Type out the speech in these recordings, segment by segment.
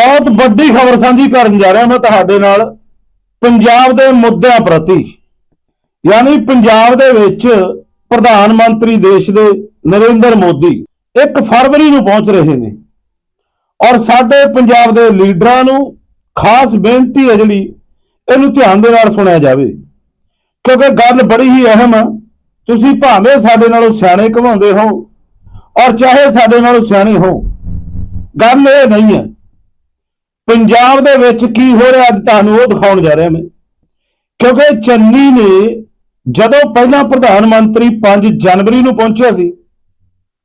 ਬਹੁਤ ਵੱਡੀ ਖਬਰ ਸਾਂਝੀ ਕਰਨ ਜਾ ਰਿਹਾ ਮੈਂ ਤੁਹਾਡੇ ਨਾਲ ਪੰਜਾਬ ਦੇ ਮੁੱਦਿਆਂ ਪ੍ਰਤੀ। ਯਾਨੀ ਪੰਜਾਬ ਦੇ ਵਿੱਚ ਪ੍ਰਧਾਨ ਮੰਤਰੀ ਦੇਸ਼ ਦੇ ਨਰਿੰਦਰ ਮੋਦੀ 1 ਫਰਵਰੀ ਨੂੰ ਪਹੁੰਚ ਰਹੇ ਨੇ ਔਰ ਸਾਡੇ ਪੰਜਾਬ ਦੇ ਲੀਡਰਾਂ ਨੂੰ ਖਾਸ ਬੇਨਤੀ ਹੈ ਜਿਹੜੀ ਇਹਨੂੰ ਧਿਆਨ ਦੇ ਨਾਲ ਸੁਣਿਆ ਜਾਵੇ। ਕਿਉਂਕਿ ਗੱਲ ਬੜੀ ਹੀ ਅਹਿਮ ਆ। ਤੁਸੀਂ ਭਾਵੇਂ ਸਾਡੇ ਨਾਲੋਂ ਸਿਆਣੇ ਘਵਾਉਂਦੇ ਹੋ ਔਰ ਚਾਹੇ ਸਾਡੇ ਨਾਲੋਂ ਸਿਆਣੇ ਹੋ, ਗੱਲ ਇਹ ਨਹੀਂ ਹੈ ਪੰਜਾਬ ਦੇ ਵਿੱਚ ਕੀ ਹੋ ਰਿਹਾ ਅੱਜ ਤੁਹਾਨੂੰ ਉਹ ਦਿਖਾਉਣ ਜਾ ਰਿਹਾ ਮੈਂ। ਕਿਉਂਕਿ ਚੰਨੀ ਨੇ ਜਦੋਂ ਪਹਿਲਾਂ ਪ੍ਰਧਾਨ ਮੰਤਰੀ 5 ਜਨਵਰੀ ਨੂੰ ਪਹੁੰਚਿਆ ਸੀ,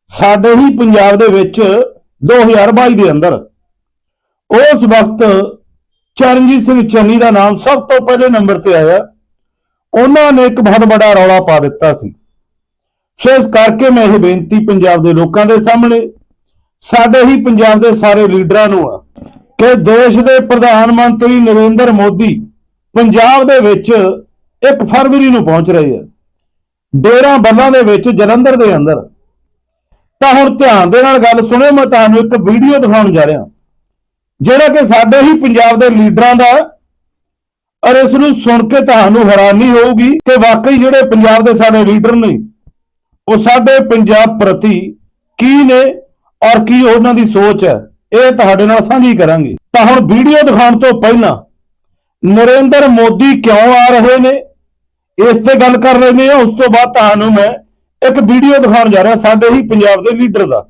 ਸਾਡੇ ਹੀ ਪੰਜਾਬ ਦੇ ਵਿੱਚ 2022 ਦੇ ਅੰਦਰ, ਉਸ ਵਕਤ ਚਰਨਜੀਤ ਸਿੰਘ ਚੰਨੀ ਦਾ ਨਾਮ ਸਭ ਤੋਂ ਪਹਿਲੇ ਨੰਬਰ ਤੇ ਆਇਆ। ਉਹਨਾਂ ਨੇ ਇੱਕ ਬਹੁਤ ਵੱਡਾ ਰੌਲਾ ਪਾ ਦਿੱਤਾ ਸੀ। ਸੋ ਇਸ ਕਰਕੇ ਮੈਂ ਇਹ ਬੇਨਤੀ ਪੰਜਾਬ ਦੇ ਲੋਕਾਂ ਦੇ ਸਾਹਮਣੇ, ਸਾਡੇ ਹੀ ਪੰਜਾਬ ਦੇ ਸਾਰੇ ਲੀਡਰਾਂ ਨੂੰ ਆ ਕਿ ਦੇਸ਼ ਦੇ ਪ੍ਰਧਾਨ ਮੰਤਰੀ ਨਰਿੰਦਰ ਮੋਦੀ ਪੰਜਾਬ ਦੇ ਵਿੱਚ 1 ਫਰਵਰੀ ਨੂੰ ਪਹੁੰਚ ਰਹੇ ਆ। ਡੇਰਾ ਬੱਲਾਂ ਦੇ ਵਿੱਚ ਜਲੰਧਰ ਦੇ ਅੰਦਰ। ਤਾਂ ਹੁਣ ਧਿਆਨ ਦੇ ਨਾਲ ਗੱਲ ਸੁਣਿਓ, ਮੈਂ ਤੁਹਾਨੂੰ ਇੱਕ ਵੀਡੀਓ ਦਿਖਾਉਣ ਜਾ ਰਿਹਾ। ਜਿਹੜਾ ਕਿ ਸਾਡੇ ਹੀ ਪੰਜਾਬ ਦੇ ਲੀਡਰਾਂ ਦਾ ਔਰ ਇਸ ਨੂੰ ਸੁਣ ਕੇ ਤੁਹਾਨੂੰ ਹੈਰਾਨੀ ਹੋਊਗੀ ਕਿ ਵਾਕਈ ਜਿਹੜੇ ਪੰਜਾਬ ਦੇ ਸਾਡੇ ਲੀਡਰ ਨੇ, ਉਹ ਸਾਡੇ ਪੰਜਾਬ ਪ੍ਰਤੀ ਕੀ ਨੇ ਔਰ ਕੀ ਉਹਨਾਂ ਦੀ ਸੋਚ ਹੈ। ਇਹ ਤੁਹਾਡੇ ਨਾਲ ਸਾਂਝੀ ਕਰਾਂਗੇ। ਤਾਂ ਹੁਣ ਵੀਡੀਓ ਦਿਖਾਉਣ ਤੋਂ ਪਹਿਲਾਂ ਨਰਿੰਦਰ ਮੋਦੀ ਕਿਉਂ ਆ ਰਹੇ ਨੇ? ਇਸ ਤੇ ਗੱਲ ਕਰ ਲੈਂਦੇ ਨੇ ਉਸ ਤੋਂ ਬਾਅਦ ਤੁਹਾਨੂੰ ਮੈਂ ਇੱਕ ਵੀਡੀਓ ਦਿਖਾਉਣ ਜਾ ਰਿਹਾ ਸਾਡੇ ਹੀ ਪੰਜਾਬ ਦੇ ਲੀਡਰ ਦਾ।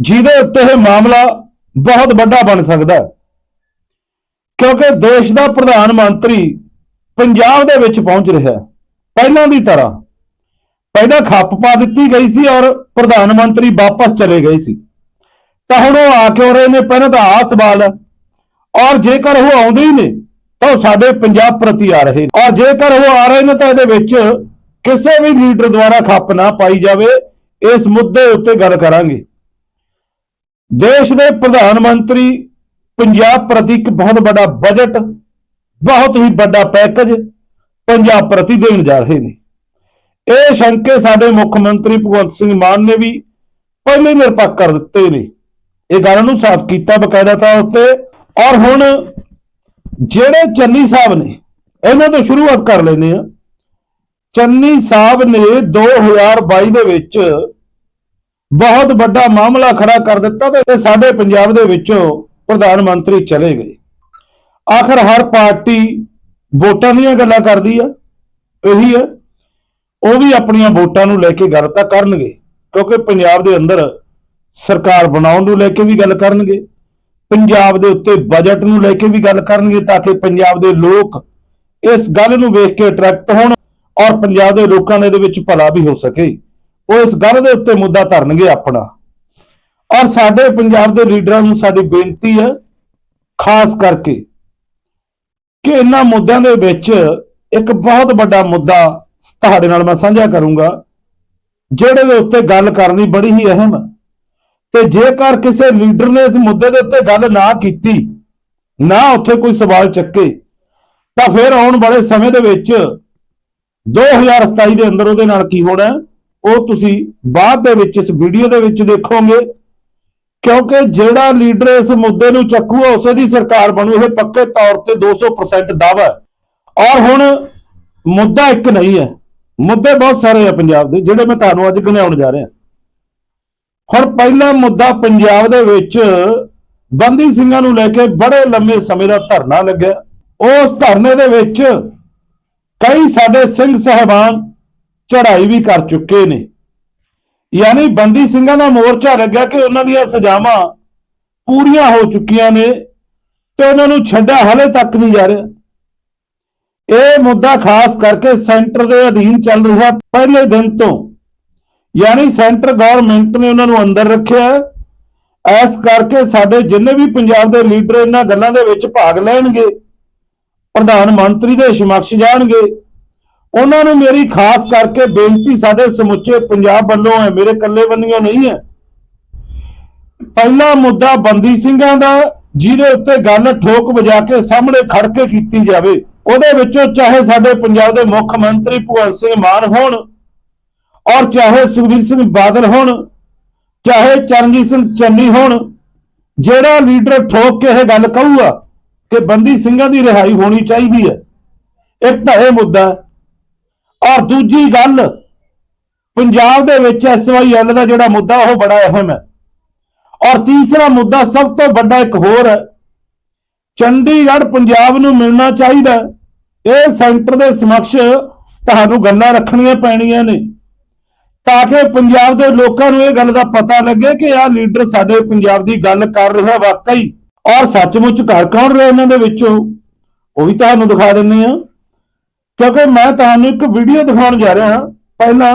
ਜਿਹਦੇ ਉੱਤੇ ਇਹ ਮਾਮਲਾ ਬਹੁਤ ਵੱਡਾ ਬਣ ਸਕਦਾ ਹੈ। ਕਿਉਂਕਿ ਦੇਸ਼ ਦਾ ਪ੍ਰਧਾਨ ਮੰਤਰੀ ਪੰਜਾਬ ਦੇ ਵਿੱਚ ਪਹੁੰਚ ਰਿਹਾ ਹੈ। ਪਹਿਲਾਂ ਦੀ ਤਰ੍ਹਾਂ। ਪਹਿਲਾਂ ਖੱਪ ਪਾ ਦਿੱਤੀ ਗਈ ਸੀ ਔਰ ਪ੍ਰਧਾਨ ਮੰਤਰੀ ਵਾਪਸ ਚਲੇ ਗਏ ਸੀ। ਤਾਂ ਹੁਣ ਉਹ ਆ ਕਿਉਂ ਰਹੇ ਨੇ? ਪਹਿਲਾਂ ਤਾਂ ਆਹ ਸਵਾਲ ਹੈ। ਔਰ ਜੇਕਰ ਉਹ ਆਉਂਦੇ ਹੀ ਨੇ, ਤਾਂ ਉਹ ਸਾਡੇ ਪੰਜਾਬ ਪ੍ਰਤੀ ਆ ਰਹੇ ਨੇ। ਔਰ ਜੇਕਰ ਉਹ ਆ ਰਹੇ ਨੇ, ਤਾਂ ਇਹਦੇ ਵਿੱਚ ਕਿਸੇ ਵੀ ਲੀਡਰ ਦੁਆਰਾ ਖੱਪ ਨਾ ਪਾਈ ਜਾਵੇ। ਇਸ ਮੁੱਦੇ ਉੱਤੇ ਗੱਲ ਕਰਾਂਗੇ। ਦੇਸ਼ ਦੇ ਪ੍ਰਧਾਨ ਮੰਤਰੀ ਪੰਜਾਬ ਪ੍ਰਤੀ ਇੱਕ ਬਹੁਤ ਵੱਡਾ ਬਜਟ, ਬਹੁਤ ਹੀ ਵੱਡਾ ਪੈਕੇਜ ਪੰਜਾਬ ਪ੍ਰਤੀ ਦੇਣ ਜਾ ਰਹੇ ਨੇ। ਇਹ ਸ਼ੰਕੇ ਸਾਡੇ ਮੁੱਖ ਮੰਤਰੀ ਭਗਵੰਤ ਸਿੰਘ ਮਾਨ ਨੇ ਵੀ ਪਹਿਲੇ ਨਿਰਪੱਖ ਕਰ ਦਿੱਤੇ ਨੇ। ਇਹ ਗੱਲ ਨੂੰ ਸਾਫ਼ ਕੀਤਾ ਬਕਾਇਦਾ ਤੌਰ ਉੱਤੇ। ਔਰ ਹੁਣ ਜਿਹੜੇ ਚੰਨੀ ਸਾਹਿਬ ਨੇ, ਇਹਨਾਂ ਤੋਂ ਸ਼ੁਰੂਆਤ ਕਰ ਲੈਨੇ ਆ ਚੰਨੀ ਸਾਹਿਬ ਨੇ 2022 ਦੇ ਵਿੱਚ ਬਹੁਤ ਵੱਡਾ ਮਾਮਲਾ ਖੜਾ ਕਰ ਦਿੱਤਾ ਤੇ ਸਾਡੇ ਪੰਜਾਬ ਦੇ ਵਿੱਚੋਂ ਪ੍ਰਧਾਨ ਮੰਤਰੀ ਚਲੇ ਗਏ। ਆਖਰ ਹਰ ਪਾਰਟੀ ਵੋਟਾਂ ਦੀਆਂ ਗੱਲਾਂ ਕਰਦੀ ਆ, ਇਹੀ ਹੈ ਉਹ ਵੀ ਆਪਣੀਆਂ ਵੋਟਾਂ ਨੂੰ ਲੈ ਕੇ ਗੱਲ ਤਾਂ ਕਰਨਗੇ, ਕਿਉਂਕਿ ਪੰਜਾਬ ਦੇ ਅੰਦਰ ਸਰਕਾਰ ਬਣਾਉਣ ਨੂੰ ਲੈ ਕੇ ਵੀ ਗੱਲ ਕਰਨਗੇ, ਪੰਜਾਬ ਦੇ ਉੱਤੇ ਬਜਟ ਨੂੰ ਲੈ ਕੇ ਵੀ ਗੱਲ ਕਰਨਗੇ ਤਾਂ ਕਿ ਪੰਜਾਬ ਦੇ ਲੋਕ ਇਸ ਗੱਲ ਨੂੰ ਵੇਖ ਕੇ ਅਟਰੈਕਟ ਹੋਣ ਔਰ ਪੰਜਾਬ ਦੇ ਲੋਕਾਂ ਦੇ ਇਹਦੇ ਵਿੱਚ ਭਲਾ ਵੀ ਹੋ ਸਕੇ। ਉਹ ਇਸ ਗੱਲ ਦੇ ਉੱਤੇ ਮੁੱਦਾ ਧਰਨਗੇ ਆਪਣਾ। ਔਰ ਸਾਡੇ ਪੰਜਾਬ ਦੇ ਲੀਡਰਾਂ ਨੂੰ ਸਾਡੀ ਬੇਨਤੀ ਹੈ, ਖਾਸ ਕਰਕੇ ਕਿ ਇਹਨਾਂ ਮੁੱਦਿਆਂ ਦੇ ਵਿੱਚ ਇੱਕ ਬਹੁਤ ਵੱਡਾ ਮੁੱਦਾ ਤੁਹਾਡੇ ਨਾਲ ਮੈਂ ਸਾਂਝਾ ਕਰੂੰਗਾ, ਜਿਹੜੇ ਦੇ ਉੱਤੇ ਗੱਲ ਕਰਨੀ ਬੜੀ ਹੀ ਅਹਿਮ ਹੈ। ਤੇ ਜੇਕਰ ਕਿਸੇ ਲੀਡਰ ਨੇ ਇਸ ਮੁੱਦੇ ਦੇ ਉੱਤੇ ਗੱਲ ਨਾ ਕੀਤੀ, ਨਾ ਉੱਥੇ ਕੋਈ ਸਵਾਲ ਚੱਕੇ, ਤਾਂ ਫਿਰ ਆਉਣ ਵਾਲੇ ਸਮੇਂ ਦੇ ਵਿੱਚ 2027 ਦੇ ਅੰਦਰ ਉਹਦੇ ਨਾਲ ਕੀ ਹੋਣਾ, ਉਹ ਤੁਸੀਂ ਬਾਅਦ ਦੇ ਵਿੱਚ ਇਸ ਵੀਡੀਓ ਦੇ ਵਿੱਚ ਦੇਖੋਗੇ, ਕਿਉਂਕਿ ਜਿਹੜਾ ਲੀਡਰ ਇਸ ਮੁੱਦੇ ਨੂੰ ਚੱਕੂਗਾ, ਉਸੇ ਦੀ ਸਰਕਾਰ ਬਣੂ, ਇਹ ਪੱਕੇ ਤੌਰ ਤੇ 200% ਦਾਅਵਾ ਔਰ ਹੁਣ ਮੁੱਦਾ ਇੱਕ ਨਹੀਂ ਹੈ, ਮੁੱਦੇ ਬਹੁਤ ਸਾਰੇ ਆ ਪੰਜਾਬ ਦੇ, ਜਿਹੜੇ ਮੈਂ ਤੁਹਾਨੂੰ ਅੱਜ ਗਿਣਾਉਣ ਜਾ ਰਿਹਾ। ਹੁਣ ਪਹਿਲਾ ਮੁੱਦਾ ਪੰਜਾਬ ਦੇ ਵਿੱਚ ਬੰਦੀ ਸਿੰਘਾਂ ਨੂੰ ਲੈ ਕੇ ਬੜੇ ਲੰਮੇ ਸਮੇਂ ਦਾ ਧਰਨਾ ਲੱਗਿਆ। ਉਸ ਧਰਨੇ ਦੇ ਵਿੱਚ ਕਈ ਸਾਡੇ ਸਿੰਘ ਸਹਿਬਾਨ ਚੜ੍ਹਾਈ ਵੀ ਕਰ ਚੁੱਕੇ ਨੇ। ਯਾਨੀ ਬੰਦੀ ਸਿੰਘਾਂ ਦਾ ਮੋਰਚਾ ਲੱਗਿਆ ਕਿ ਉਹਨਾਂ ਦੀਆਂ ਸਜ਼ਾਵਾਂ ਪੂਰੀਆਂ ਹੋ ਚੁੱਕੀਆਂ ਨੇ ਤੇ ਉਹਨਾਂ ਨੂੰ ਛੱਡਿਆ ਹਲੇ ਤੱਕ ਨਹੀਂ ਜਾ ਰਿਹਾ। ਇਹ ਮੁੱਦਾ ਖਾਸ ਕਰਕੇ ਸੈਂਟਰ ਦੇ ਅਧੀਨ ਚੱਲ ਰਿਹਾ। ਪਹਿਲੇ ਦਿਨ ਤੋਂ ਯਾਨੀ ਸੈਂਟਰ ਗਵਰਨਮੈਂਟ ਨੇ ਉਹਨਾਂ ਨੂੰ ਅੰਦਰ ਰੱਖਿਆ। ਹੈ। ਕਰਕੇ ਸਾਡੇ ਜਿੰਨੇ ਵੀ ਪੰਜਾਬ ਦੇ ਲੀਡਰ ਇਹਨਾਂ ਗੱਲਾਂ ਦੇ ਵਿੱਚ ਭਾਗ ਲੈਣਗੇ, ਪ੍ਰਧਾਨ ਮੰਤਰੀ ਦੇ ਸਮਕਸ਼ ਜਾਣਗੇ। ਉਹਨਾਂ ਨੂੰ ਮੇਰੀ ਖਾਸ ਕਰਕੇ ਬੇਨਤੀ, ਸਾਡੇ ਸਮੁੱਚੇ ਪੰਜਾਬ ਵੱਲੋਂ ਹੈ, ਮੇਰੇ ਇਕੱਲੇ ਵੱਲੋਂ ਨਹੀਂ ਹੈ। ਪਹਿਲਾ ਮੁੱਦਾ ਬੰਦੀ ਸਿੰਘਾਂ ਦਾ, ਜਿਹਦੇ ਉੱਤੇ ਗੱਲ ਠੋਕ ਵਜਾ ਕੇ ਸਾਹਮਣੇ ਖੜ ਕੇ ਕੀਤੀ ਜਾਵੇ। ਉਹਦੇ ਵਿੱਚੋਂ ਚਾਹੇ ਸਾਡੇ ਪੰਜਾਬ ਦੇ ਮੁੱਖ ਮੰਤਰੀ ਭਗਵੰਤ ਸਿੰਘ ਮਾਨ ਹੋਣ ਔਰ ਚਾਹੇ ਸੁਖਬੀਰ ਸਿੰਘ ਬਾਦਲ ਹੋਣ, ਚਾਹੇ ਚਰਨਜੀਤ ਸਿੰਘ ਚੰਨੀ ਹੋਣ, ਜਿਹੜਾ ਲੀਡਰ ਠੋਕ ਕੇ ਇਹ ਗੱਲ ਕਹੂਗਾ ਕਿ ਬੰਦੀ ਸਿੰਘਾਂ ਦੀ ਰਿਹਾਈ ਹੋਣੀ ਚਾਹੀਦੀ ਹੈ, ਇੱਕ ਤਾਂ ਇਹ ਮੁੱਦਾ ਔਰ ਦੂਜੀ ਗੱਲ, ਪੰਜਾਬ ਦੇ ਵਿੱਚ ਐਸਵਾਈਐਲ ਦਾ ਜਿਹੜਾ ਮੁੱਦਾ, ਉਹ ਬੜਾ ਅਹਿਮ ਹੈ। ਔਰ ਤੀਸਰਾ ਮੁੱਦਾ ਸਭ ਤੋਂ ਵੱਡਾ ਇੱਕ ਹੋਰ ਹੈ, ਚੰਡੀਗੜ੍ਹ ਪੰਜਾਬ ਨੂੰ ਮਿਲਣਾ ਚਾਹੀਦਾ ਇਹ ਸੈਂਟਰ ਦੇ ਸਮਕਸ਼ ਤੁਹਾਨੂੰ ਗੱਲਾਂ ਰੱਖਣੀਆਂ ਪੈਣੀਆਂ ਨੇ। ਤਾਂ ਕਿ ਪੰਜਾਬ ਦੇ ਲੋਕਾਂ ਨੂੰ ਇਹ ਗੱਲ ਦਾ ਪਤਾ ਲੱਗੇ ਕਿ ਆਹ ਲੀਡਰ ਸਾਡੇ ਪੰਜਾਬ ਦੀ ਗੱਲ ਕਰ ਰਿਹਾ ਵਾਕਈ। ਔਰ ਸੱਚਮੁੱਚ ਘਰ ਕੌਣ ਰਿਹਾ ਇਹਨਾਂ ਦੇ ਵਿੱਚੋਂ? ਉਹ ਵੀ ਤੁਹਾਨੂੰ ਦਿਖਾ ਦਿੰਨੇ ਆ ਕਿਉਂਕਿ ਮੈਂ ਤੁਹਾਨੂੰ ਇੱਕ ਵੀਡੀਓ ਦਿਖਾਉਣ ਜਾ ਰਿਹਾ ਹਾਂ। ਪਹਿਲਾਂ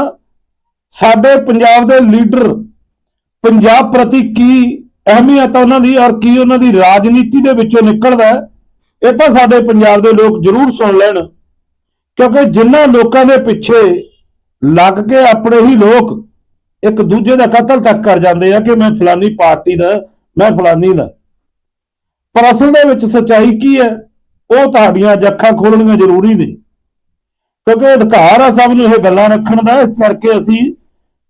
ਸਾਡੇ ਪੰਜਾਬ ਦੇ ਲੀਡਰ ਪੰਜਾਬ ਪ੍ਰਤੀ ਕੀ ਅਹਿਮੀਅਤ ਉਹਨਾਂ ਦੀ ਔਰ ਕੀ ਉਹਨਾਂ ਦੀ ਰਾਜਨੀਤੀ ਦੇ ਵਿੱਚੋਂ ਨਿਕਲਦਾ ਇਹ ਤਾਂ ਸਾਡੇ ਪੰਜਾਬ ਦੇ ਲੋਕ ਜ਼ਰੂਰ ਸੁਣ ਲੈਣ। ਕਿਉਂਕਿ ਜਿਨ੍ਹਾਂ ਲੋਕਾਂ ਦੇ ਪਿੱਛੇ ਲੱਗ ਕੇ ਆਪਣੇ ਹੀ ਲੋਕ ਇੱਕ ਦੂਜੇ ਦਾ ਕਤਲ ਤੱਕ ਕਰ ਜਾਂਦੇ ਆ ਕਿ ਮੈਂ ਫਲਾਨੀ ਪਾਰਟੀ ਦਾ, ਮੈਂ ਫਲਾਨੀ ਦਾ। ਪਰ ਅਸਲ ਦੇ ਵਿੱਚ ਸੱਚਾਈ ਕੀ ਹੈ? ਉਹ ਤੁਹਾਡੀਆਂ ਅੱਖਾਂ ਖੋਲਣੀਆਂ ਜ਼ਰੂਰੀ ਨੇ। ਕਿਉਂਕਿ ਅਧਿਕਾਰ ਆ ਸਭ ਨੂੰ ਇਹ ਗੱਲਾਂ ਰੱਖਣ ਦਾ, ਇਸ ਕਰਕੇ ਅਸੀਂ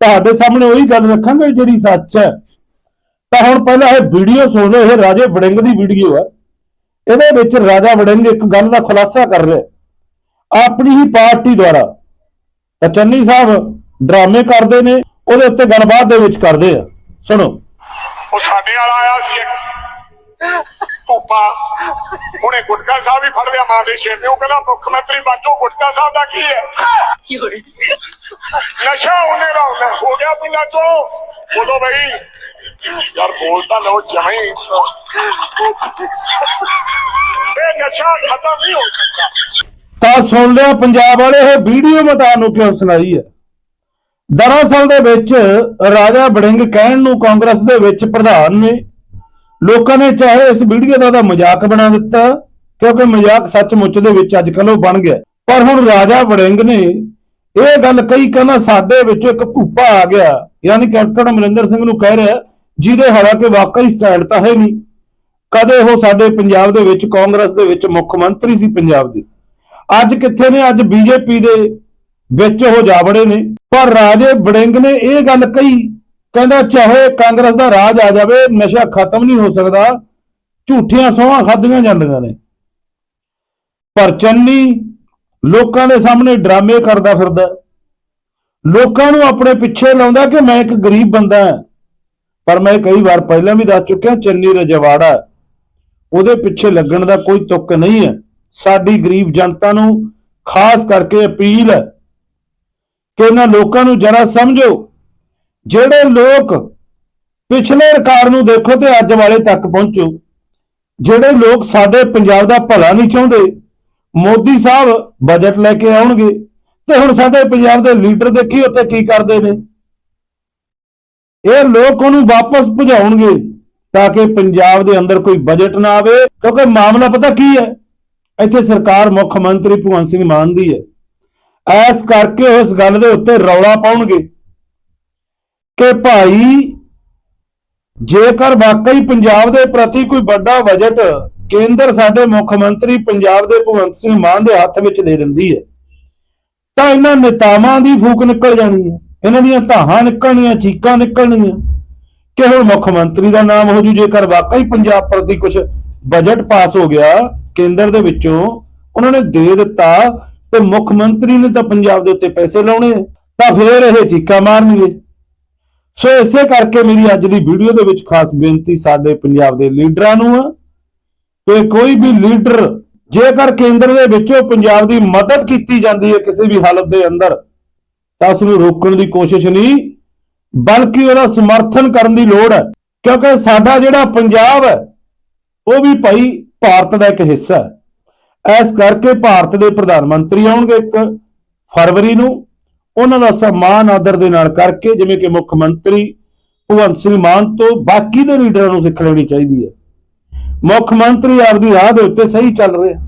ਤੁਹਾਡੇ ਸਾਹਮਣੇ ਉਹੀ ਗੱਲ ਰੱਖਾਂਗੇ ਜਿਹੜੀ ਸੱਚ ਹੈ। ਤਾਂ ਹੁਣ ਪਹਿਲਾਂ ਇਹ ਵੀਡੀਓ ਸੁਣ ਲਓ, ਇਹ ਰਾਜੇ ਵੜਿੰਗ ਦੀ ਵੀਡੀਓ ਹੈ। ਇਹਦੇ ਵਿੱਚ ਰਾਜਾ ਵੜਿੰਗ ਇੱਕ ਗੱਲ ਦਾ ਖੁਲਾਸਾ ਕਰ ਰਿਹਾ ਆਪਣੀ ਹੀ ਪਾਰਟੀ ਦੁਆਰਾ ਤਾਂ ਚੰਨੀ ਸਾਹਿਬ ਡਰਾਮੇ ਕਰਦੇ ਨੇ, ਉਹਦੇ ਉੱਤੇ ਗੱਲਬਾਤ ਦੇ ਵਿੱਚ ਕਰਦੇ ਆ। ਸੁਣੋ। ਉਹ ਸਾਡੇ ਵਾਲਾ ਆਇਆ ਸੀ ਇੱਕ। ਉਹਨੇ ਗੁਟਕਾ ਸਾਹਿਬ ਹੀ ਫੜ ਲਿਆ ਮਾਂ ਦੇ ਸ਼ੇਰ ਨੇ ਉਹ ਕਹਿੰਦਾ, ਮੁੱਖ ਮੰਤਰੀ ਬਾਟੋ ਗੁਟਕਾ ਸਾਹਿਬ ਦਾ ਕੀ ਹੈ? ਨਸ਼ਾ ਉਹਨੇ ਦਾ ਹੋ ਗਿਆ ਪਿੰਡਾਂ ਚੋਂ। ਬੋਲੋ ਬਈ। ਯਾਰ, ਬੋਲ ਤਾਂ ਲਓ ਜਮਈ ਇਹ ਨਸ਼ਾ ਖਤਮ ਨਹੀਂ ਹੋ ਸਕਦਾ। ਤਾਂ ਸੁਣ ਲਿਆ ਪੰਜਾਬ ਵਾਲੇ, ਇਹ ਵੀਡੀਓ ਮੈਂ ਤੁਹਾਨੂੰ ਕਿਉਂ ਸੁਣਾਈ ਹੈ? ਦਰਅਸਲ ਦੇ ਵਿੱਚ ਰਾਜਾ ਵੜਿੰਗ ਕਹਿਣ ਨੂੰ ਕਾਂਗਰਸ ਦੇ ਵਿੱਚ ਪ੍ਰਧਾਨ ਨੇ, ਲੋਕਾਂ ਨੇ ਚਾਹੇ ਇਸ ਵੀਡੀਓ ਦਾ ਤਾਂ ਮਜ਼ਾਕ ਬਣਾ ਦਿੱਤਾ, ਕਿਉਂਕਿ ਮਜ਼ਾਕ ਸੱਚਮੁੱਚ ਦੇ ਵਿੱਚ ਅੱਜ ਕੱਲ੍ਹ ਉਹ ਬਣ ਗਿਆ। ਪਰ ਹੁਣ ਰਾਜਾ ਵੜਿੰਗ ਨੇ ਇਹ ਗੱਲ ਕਹੀ, ਕਹਿੰਦਾ ਸਾਡੇ ਵਿੱਚੋਂ ਇੱਕ ਭੂਪਾ ਆ ਗਿਆ, ਯਾਨੀ ਕੈਪਟਨ ਅਮਰਿੰਦਰ ਸਿੰਘ ਨੂੰ ਕਹਿ ਰਿਹਾ, ਜਿਹਦੇ ਹਾਲਾਂਕਿ ਵਾਕਈ ਸਟੈਂਡ ਤਾਂ ਹੈ ਨਹੀਂ। ਕਦੇ ਉਹ ਸਾਡੇ ਪੰਜਾਬ ਦੇ ਵਿੱਚ, ਕਾਂਗਰਸ ਦੇ ਵਿੱਚ ਮੁੱਖ ਮੰਤਰੀ ਸੀ ਪੰਜਾਬ ਦੇ। ਅੱਜ ਕਿੱਥੇ ਨੇ? ਅੱਜ ਬੀਜੇਪੀ ਦੇ ਵਿੱਚ ਉਹ ਜਾ ਵੜੇ ਨੇ। ਪਰ ਰਾਜੇ ਵੜਿੰਗ ਨੇ ਇਹ ਗੱਲ ਕਹੀ, ਕਹਿੰਦਾ ਚਾਹੇ ਕਾਂਗਰਸ ਦਾ ਰਾਜ ਆ ਜਾਵੇ, ਨਸ਼ਾ ਖਤਮ ਨਹੀਂ ਹੋ ਸਕਦਾ, ਝੂਠੀਆਂ ਸੋਹਾਂ ਖਾਧੀਆਂ ਜਾਂਦੀਆਂ ਨੇ। ਪਰ ਚੰਨੀ ਲੋਕਾਂ ਦੇ ਸਾਹਮਣੇ ਡਰਾਮੇ ਕਰਦਾ ਫਿਰਦਾ। ਲੋਕਾਂ ਨੂੰ ਆਪਣੇ ਪਿੱਛੇ ਲਾਉਂਦਾ ਕਿ ਮੈਂ ਇੱਕ ਗਰੀਬ ਬੰਦਾ ਹਾਂ। ਪਰ ਮੈਂ ਕਈ ਵਾਰ ਪਹਿਲਾਂ ਵੀ ਦੱਸ ਚੁੱਕਿਆ, ਚੰਨੀ ਰਜਵਾੜਾ, ਉਹਦੇ ਪਿੱਛੇ ਲੱਗਣ ਦਾ ਕੋਈ ਤੁੱਕ ਨਹੀਂ ਹੈ। ਸਾਡੀ ਗਰੀਬ ਜਨਤਾ ਨੂੰ ਖਾਸ ਕਰਕੇ ਅਪੀਲ ਹੈ ਕਿ ਇਹਨਾਂ ਲੋਕਾਂ ਨੂੰ ਜਰਾ ਸਮਝੋ, ਜਿਹੜੇ ਲੋਕ ਪਿਛਲੇ ਰਿਕਾਰਡ ਨੂੰ ਦੇਖੋ ਤੇ ਅੱਜ ਵਾਲੇ ਤੱਕ ਪਹੁੰਚੋ, ਜਿਹੜੇ ਲੋਕ ਸਾਡੇ ਪੰਜਾਬ ਦਾ ਭਲਾ ਨਹੀਂ ਚਾਹੁੰਦੇ, ਮੋਦੀ ਸਾਹਿਬ ਬਜਟ ਲੈ ਕੇ ਆਉਣਗੇ ਤੇ ਹੁਣ ਸਾਡੇ ਪੰਜਾਬ ਦੇ ਲੀਡਰ ਦੇਖੀ ਉੱਥੇ ਕੀ ਕਰਦੇ ਨੇ। ਇਹ ਲੋਕ ਉਹਨੂੰ ਵਾਪਸ ਭਜਾਉਣਗੇ ਤਾਂ ਕਿ ਪੰਜਾਬ ਦੇ ਅੰਦਰ ਕੋਈ ਬਜਟ ਨਾ ਆਵੇ, ਕਿਉਂਕਿ ਮਾਮਲਾ ਪਤਾ ਕੀ ਹੈ? ਇੱਥੇ ਸਰਕਾਰ ਮੁੱਖ ਮੰਤਰੀ ਭਗਵੰਤ ਸਿੰਘ ਮਾਨ ਦੀ ਹੈ। ਐਸ ਕਰਕੇ ਉਹ ਗੱਲ ਦੇ ਉੱਤੇ ਰੌਲਾ ਪਾਉਣਗੇ ਕਿ ਭਾਈ, ਜੇਕਰ ਵਾਕਈ ਪੰਜਾਬ ਦੇ ਪ੍ਰਤੀ ਕੋਈ ਵੱਡਾ ਬਜਟ ਕੇਂਦਰ ਸਾਡੇ ਮੁੱਖ ਮੰਤਰੀ ਪੰਜਾਬ ਦੇ ਭਗਵੰਤ ਸਿੰਘ ਮਾਨ ਦੇ ਹੱਥ ਵਿੱਚ ਦੇ ਦਿੰਦੀ ਹੈ, ਤਾਂ ਇਹਨਾਂ ਨੇਤਾਵਾਂ ਦੀ ਫੂਕ ਨਿਕਲ ਜਾਣੀ ਹੈ। ਇਹਨਾਂ ਦੀਆਂ ਧਾਹਾਂ ਨਿਕਲਣੀਆਂ, ਚੀਕਾਂ ਨਿਕਲਣੀਆਂ। ਕਿ ਹੁਣ ਮੁੱਖ ਮੰਤਰੀ ਦਾ ਨਾਮ ਹੋ ਜੂ, ਜੇਕਰ ਵਾਕਈ ਪੰਜਾਬ ਪ੍ਰਤੀ ਕੁਝ ਬਜਟ ਪਾਸ ਹੋ ਗਿਆ ਕੇਂਦਰ ਦੇ ਵਿੱਚੋਂ ਉਹਨਾਂ ਨੇ ਦੇ ਦਿੱਤਾ ਤੇ ਮੁੱਖ ਮੰਤਰੀ ਨੇ ਤਾਂ ਪੰਜਾਬ ਦੇ ਉੱਤੇ ਪੈਸੇ ਲਾਉਣੇ ਆ, ਤਾਂ ਫੇਰ ਇਹ ਚੀਕਾ ਮਾਰਨਗੇ। ਸੋ ਇਸੇ ਕਰਕੇ ਮੇਰੀ ਅੱਜ ਦੀ ਵੀਡੀਓ ਦੇ ਵਿੱਚ ਖਾਸ ਬੇਨਤੀ ਸਾਡੇ ਪੰਜਾਬ ਦੇ ਲੀਡਰਾਂ ਨੂੰ ਆ ਕਿ ਕੋਈ ਵੀ ਲੀਡਰ ਜੇਕਰ ਕੇਂਦਰ ਦੇ ਵਿੱਚੋਂ ਪੰਜਾਬ ਦੀ ਮਦਦ ਕੀਤੀ ਜਾਂਦੀ ਹੈ ਕਿਸੇ ਵੀ ਹਾਲਤ ਦੇ ਅੰਦਰ ਤਾਂ ਉਸ ਨੂੰ ਰੋਕਣ ਦੀ ਕੋਸ਼ਿਸ਼ ਨਹੀਂ ਬਲਕਿ ਉਹਦਾ ਸਮਰਥਨ ਕਰਨ ਦੀ ਲੋੜ ਹੈ। ਕਿਉਂਕਿ ਸਾਡਾ ਜਿਹੜਾ ਪੰਜਾਬ ਹੈ ਉਹ ਵੀ ਭਾਈ ਭਾਰਤ ਦਾ ਇੱਕ ਹਿੱਸਾ ਹੈ। ਇਸ ਕਰਕੇ ਭਾਰਤ ਦੇ ਪ੍ਰਧਾਨ ਮੰਤਰੀ ਆਉਣਗੇ ਇੱਕ ਫਰਵਰੀ ਨੂੰ। ਉਹਨਾਂ ਦਾ ਸਨਮਾਨ ਆਦਰ ਦੇ ਨਾਲ ਕਰਕੇ ਜਿਵੇਂ ਕਿ ਮੁੱਖ ਮੰਤਰੀ ਭਗਵੰਤ ਸਿੰਘ ਮਾਨ ਤੋਂ ਬਾਕੀ ਦੇ ਲੀਡਰਾਂ ਨੂੰ ਸਿੱਖ ਲੈਣੀ ਚਾਹੀਦੀ ਹੈ। ਮੁੱਖ ਮੰਤਰੀ ਆਪਦੀ ਰਾਹ ਦੇ ਉੱਤੇ ਸਹੀ ਚੱਲ ਰਿਹਾ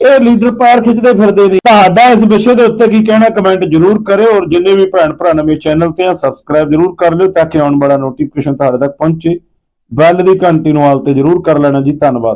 ਇਹ ਲੀਡਰ ਪਾਰ ਖਿੱਚਦੇ ਫਿਰਦੇ ਨੇ। ਤੁਹਾਡਾ ਇਸ ਵਿਸ਼ੇ ਦੇ ਉੱਤੇ ਕੀ ਕਹਿਣਾ, ਕਮੈਂਟ ਜਰੂਰ ਕਰਿਓ ਔਰ ਜਿੰਨੇ ਵੀ ਭੈਣ ਭਰਾ ਨਵੇਂ ਚੈਨਲ ਤੇ ਆ ਸਬਸਕ੍ਰਾਈਬ ਜਰੂਰ ਕਰ ਲਿਓ ਤਾਂ ਕਿ ਆਉਣ ਵਾਲਾ ਨੋਟੀਫਿਕੇਸ਼ਨ ਤੁਹਾਡੇ ਤੱਕ ਪਹੁੰਚੇ। ਬੈਲ ਦੀ ਘੰਟੀ ਨੂੰ ਆਲ ਤੇ ਜਰੂਰ ਕਰ ਲੈਣਾ ਜੀ। ਧੰਨਵਾਦ।